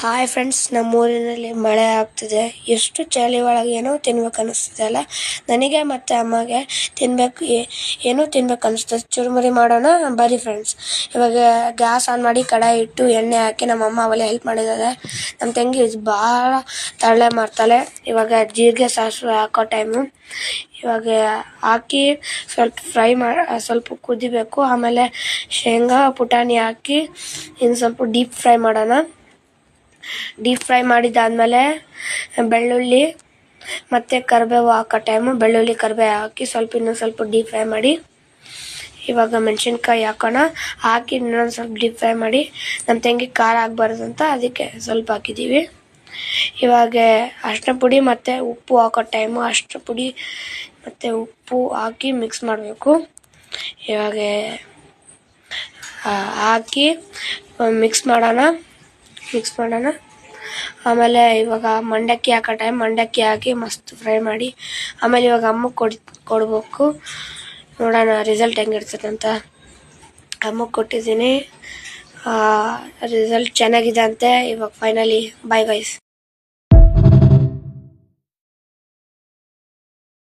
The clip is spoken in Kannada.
ಹಾಯ್ ಫ್ರೆಂಡ್ಸ್ ನಮ್ಮೂರಿನಲ್ಲಿ ಮಳೆ ಆಗ್ತಿದೆ. ಎಷ್ಟು ಚಳಿ ಒಳಗೆ ಏನೋ ತಿನ್ಬೇಕು ಅನಿಸ್ತಿದೆ ಅಲ್ಲ? ನನಗೆ ಮತ್ತು ಅಮ್ಮಗೆ ತಿನ್ನಬೇಕು ಏನೋ ತಿನ್ಬೇಕು ಅನಿಸ್ತದೆ ಚುರುಮುರಿ ಮಾಡೋಣ? ಬರೀ ಫ್ರೆಂಡ್ಸ್ ಇವಾಗ ಗ್ಯಾಸ್ ಆನ್ ಮಾಡಿ ಕಡಾಯಿ ಇಟ್ಟು ಎಣ್ಣೆ ಹಾಕಿ ನಮ್ಮ ಅಮ್ಮ ಅವೆಲ್ಲ ಹೆಲ್ಪ್ ಮಾಡಿದ್ದಾರೆ. ನಮ್ಮ ತಂಗಿ ಭಾಳ ತಳ್ಳೆ ಮಾಡ್ತಾಳೆ. ಇವಾಗ ಜೀರಿಗೆ ಸಾಸಿವೆ ಹಾಕೋ ಟೈಮು ಇವಾಗ ಹಾಕಿ ಸ್ವಲ್ಪ ಫ್ರೈ ಮಾಡಿ ಸ್ವಲ್ಪ ಕುದಿಬೇಕು. ಆಮೇಲೆ ಶೇಂಗಾ, ಪುಟಾಣಿ ಹಾಕಿ ಇನ್ನು ಸ್ವಲ್ಪ ಡೀಪ್ ಫ್ರೈ ಮಾಡೋಣ. ಡೀಪ್ ಫ್ರೈ ಮಾಡಿದ್ದಾದಮೇಲೆ ಬೆಳ್ಳುಳ್ಳಿ ಮತ್ತು ಕರಿಬೇವು ಹಾಕೋ ಟೈಮು ಬೆಳ್ಳುಳ್ಳಿ ಕರಿಬೇವು ಹಾಕಿ ಸ್ವಲ್ಪ ಇನ್ನೊಂದು ಸ್ವಲ್ಪ ಡೀಪ್ ಫ್ರೈ ಮಾಡಿ ಇವಾಗ ಮೆಣಸಿನ್ಕಾಯಿ ಹಾಕೋಣ. ಹಾಕಿ ಇನ್ನೊಂದು ಸ್ವಲ್ಪ ಡೀಪ್ ಫ್ರೈ ಮಾಡಿ ನಮ್ಮ ತಂಗಿ ಖಾರ ಆಗಬಾರ್ದು ಅಂತ ಅದಕ್ಕೆ ಸ್ವಲ್ಪ ಹಾಕಿದ್ದೀವಿ ಇವಾಗ ಅರಿಶಿನ ಪುಡಿ ಮತ್ತು ಉಪ್ಪು ಹಾಕೋ ಟೈಮು ಅರಿಶಿನ ಪುಡಿ ಮತ್ತು ಉಪ್ಪು ಹಾಕಿ ಮಿಕ್ಸ್ ಮಾಡಬೇಕು. ಇವಾಗ ಹಾಕಿ ಮಿಕ್ಸ್ ಮಾಡೋಣ. ಮಿಕ್ಸ್ ಮಾಡೋಣ. ಆಮೇಲೆ ಇವಾಗ ಮಂಡಕ್ಕಿ ಹಾಕೋ ಟೈಮ್ ಮಂಡಕ್ಕಿ ಹಾಕಿ ಮಸ್ತ್ ಫ್ರೈ ಮಾಡಿ, ಆಮೇಲೆ ಇವಾಗ ಅಮ್ಮಗೆ ಕೊಡ್, ಕೊಡ್ಬೇಕು. ನೋಡೋಣ ರಿಸಲ್ಟ್ ಹೆಂಗಿರ್ತದೆ ಅಂತ. ಕೊಟ್ಟಿದ್ದೀನಿ. ರಿಸಲ್ಟ್ ಚೆನ್ನಾಗಿದೆ ಅಂತೆ. ಇವಾಗ ಫೈನಲಿ ಬೈ ಗೈಸ್